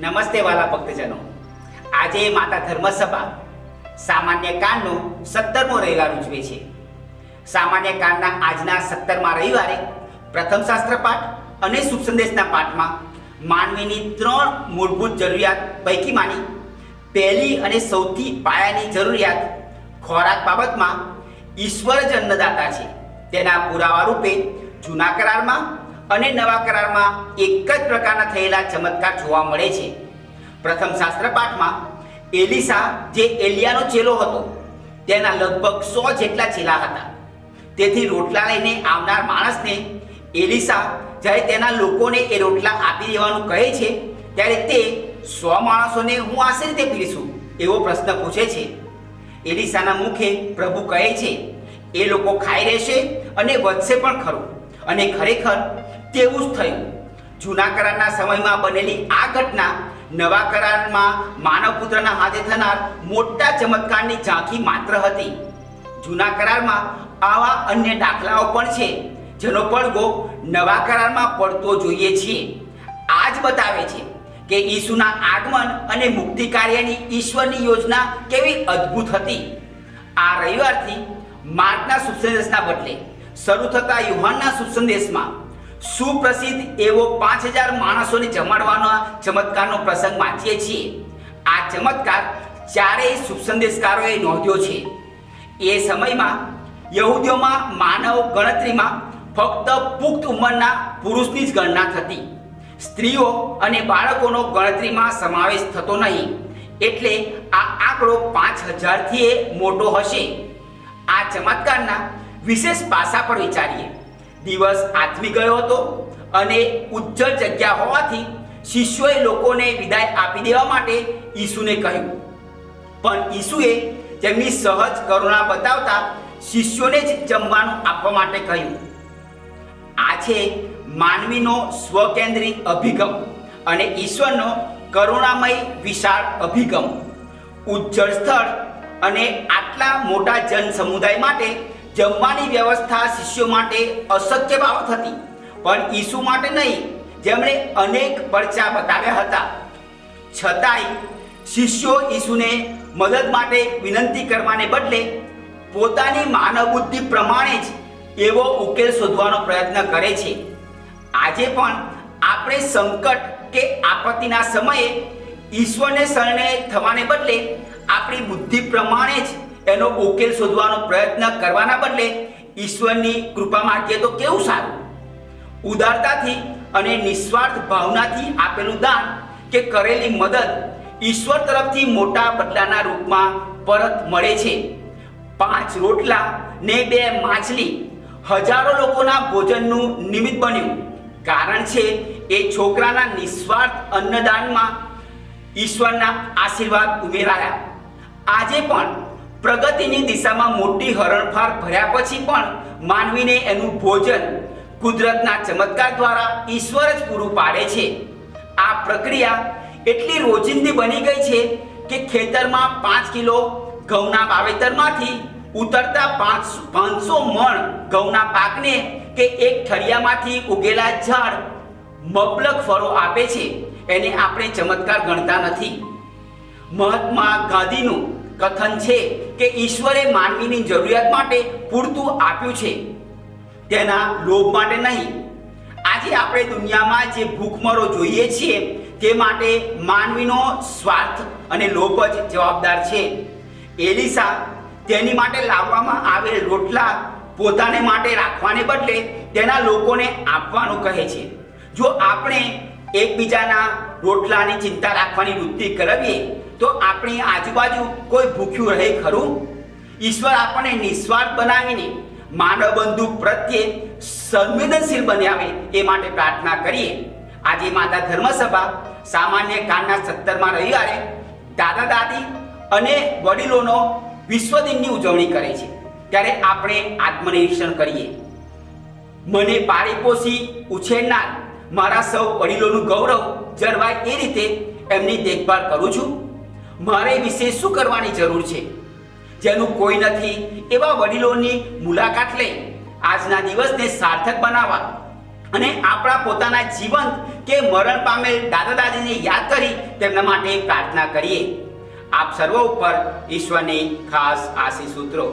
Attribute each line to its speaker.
Speaker 1: નમસ્તે વાલા ભક્તજનો. આજે માતા ધર્મસભા સામાન્ય કાળનો સત્તરમો રવિવાર ઉજવે છે. સામાન્ય કાનના આજના સત્તરમા રવિવારે પ્રથમ શાસ્ત્ર પાઠ અને શુભ સંદેશના પાઠમાં માનવીની ત્રણ મૂળભૂત જરૂરિયાત પૈકીમાંની પહેલી અને સૌથી પાયાની જરૂરિયાત ખોરાક બાબતમાં ઈશ્વર જ અન્નદાતા છે. તેના પુરાવા રૂપે જૂના કરારમાં અને નવા કરારમાં એક જ પ્રકારના થયેલા ચમત્કાર જોવા મળે છે. પ્રથમ શાસ્ત્ર પાઠમાં એલિસા જે એલિયાનો ચેલો હતો, તેના લગભગ સો જેટલા ચેલા હતા. તેથી રોટલા લઈને આવનાર માણસને એલિસા જ્યારે તેના લોકોને એ રોટલા આપી દેવાનું કહે છે, ત્યારે તે સો માણસોને હું આશે રીતે પીરસું? એવો પ્રશ્ન પૂછે છે. એલિસાના મુખે પ્રભુ કહે છે, એ લોકો ખાઈ રહેશે અને વધશે પણ ખરું. અને ખરેખર તેવું જ થયું. જૂના કરારના સમયમાં બનેલી આ ઘટના નવા કરારમાં માનવ પુત્રના હાથે થનાર મોટા ચમત્કારની ઝાંખી માત્ર હતી. જૂના કરારમાં આવા અન્ય દાખલાઓ પણ છે, જેનો પડઘો નવા કરારમાં પડતો જોઈએ છીએ. આ જ બતાવે છે કે ઈસુના આગમન અને મુક્તિ કાર્યની ઈશ્વરની યોજના કેવી અદ્ભુત હતી. આ રવિવારથી માર્ગના સુસંદેશના બદલે શરૂ થતા યુહાનના શુભ સંદેશમાં સુપ્રસિદ્ધ એવો પાંચ હજાર માણસોને જમાડવાનો ચમત્કારનો પ્રસંગ વાંચીએ છીએ. આ ચમત્કાર ચારેય શુભ સંદેશકારોએ નોંધ્યો છે. એ સમયમાં યહૂદીઓમાં માનવ ગણતરીમાં ફક્ત પુખ્ત ઉંમરના પુરુષની જ ગણના થતી. સ્ત્રીઓ અને બાળકોનો ગણતરીમાં સમાવેશ થતો નહીં. એટલે આ આંકડો પાંચ હજારથી મોટો હશે. આ ચમત્કારના વિશેષ પાસા પર વિચારીએ. દિવસ આથમી ગયો હતો અને ઉજ્જળ જગ્યા હોવાથી શિષ્યોએ લોકોને વિદાય આપી દેવા માટે ઈસુને કહ્યું. પણ ઈસુએ તેમની સહજ કરુણા બતાવતા શિષ્યોને જ જમવાનું આપવા માટે કહ્યું. આ છે માનવીનો સ્વકેન્દ્રિત અભિગમ અને ઈશ્વરનો કરુણામય વિશાળ અભિગમ. ઉજ્જળ સ્થળ અને આટલા મોટા જન સમુદાય માટે જમવાની વ્યવસ્થા શિષ્યો માટે અશક્ય બાબત હતી. પણ ઈસુ માટે નહીં, જેમણે અનેક પરચા બતાવ્યા હતા. છતાંય શિષ્યો ઈસુને મદદ માટે વિનંતી કરવાને બદલે પોતાની માનવ બુદ્ધિ પ્રમાણે જ એવો ઉકેલ શોધવાનો પ્રયત્ન કરે છે. આજે પણ આપણે સંકટ કે આપત્તિના સમયે ઈશ્વરને શરણે થવાને બદલે આપણી બુદ્ધિ પ્રમાણે જ એનો ઉકેલ શોધવાનો પ્રયત્ન કરવાના બદલે ઈશ્વરની કૃપા માગીએ તો કેવું સારું? ઉદારતાથી અને નિસ્વાર્થ ભાવનાથી આપેલું દાન કે કરેલી મદદ ઈશ્વર તરફથી મોટા બદલાના રૂપમાં પરત મળે છે. પાંચ રોટલા ને બે માછલી હજારો લોકોના ભોજનનું નિમિત્ત બન્યું. કારણ છે, એ છોકરાના નિસ્વાર્થ અન્નદાનમાં ઈશ્વરના આશીર્વાદ ઉમેરાયા. આજે પણ પ્રગતિની દિશામાં મોટી હરણફાળ ભર્યા પછી પણ માનવીને એનું ભોજન કુદરતના ચમત્કાર દ્વારા ઈશ્વર જ પૂરું પાડે છે. આ પ્રક્રિયા એટલી રોજિંદી બની ગઈ છે કે ખેતરમાં પાંચ કિલો ઘઉંના વાવેતરમાંથી ઉતરતા પાંચ પાંચસો મણ ઘઉંના પાકને કે એક ઠળિયામાંથી ઉગેલા ઝાડ મબલક ફળો આપે છે. એને આપણે ચમત્કાર ગણતા નથી. મહાત્મા ગાંધીનું કથન છે કે ઈશ્વરે માનવીની જરૂરિયાત માટે પૂરતું આપ્યું છે. તેના લોભ માટે નહીં. આજે આપણે દુનિયામાં જે ભૂખમરો જોઈએ છીએ, તે માટે માનવીનો સ્વાર્થ અને લોભ જ જવાબદાર છે. એલિસા તેની માટે લાવવામાં આવેલ રોટલા પોતાને માટે રાખવાને બદલે તેના લોકોને આપવાનું કહે છે. જો આપણે એકબીજાના રોટલાની ચિંતા રાખવાની વૃત્તિ કરાવીએ, તો આપણી આજુબાજુ કોઈ ભૂખ્યું રહે ખરું? ઈશ્વર આપણને નિસ્વાર્થ બનાવીને માનવ બંધુ પ્રત્યે સંવેદનશીલ બનાવે એ માટે પ્રાર્થના કરીએ. આજે માતા ધર્મસભા સામાન્ય કાળના સત્તરમાં રવિવારે દાદા દાદી અને વડીલોનો વિશ્વ દિનની ઉજવણી કરે છે. ત્યારે આપણે આત્મનિરીક્ષણ કરીએ. મને પાળી પોષી ઉછેરનાર મારા સૌ વડીલોનું ગૌરવ જળવાય એ રીતે એમની દેખભાળ કરું છું. મારે વિશે શું કરવાની જરૂર છે? જેનું કોઈ નથી એવા વડીલોની મુલાકાત લઈ આજના દિવસને સાર્થક બનાવવા અને આપણા પોતાના જીવંત કે મરણ પામેલ દાદા દાદીને યાદ કરી તેમના માટે પ્રાર્થના કરીએ. આપ સર્વ ઉપર ઈશ્વરની ખાસ આશીષ સૂત્રો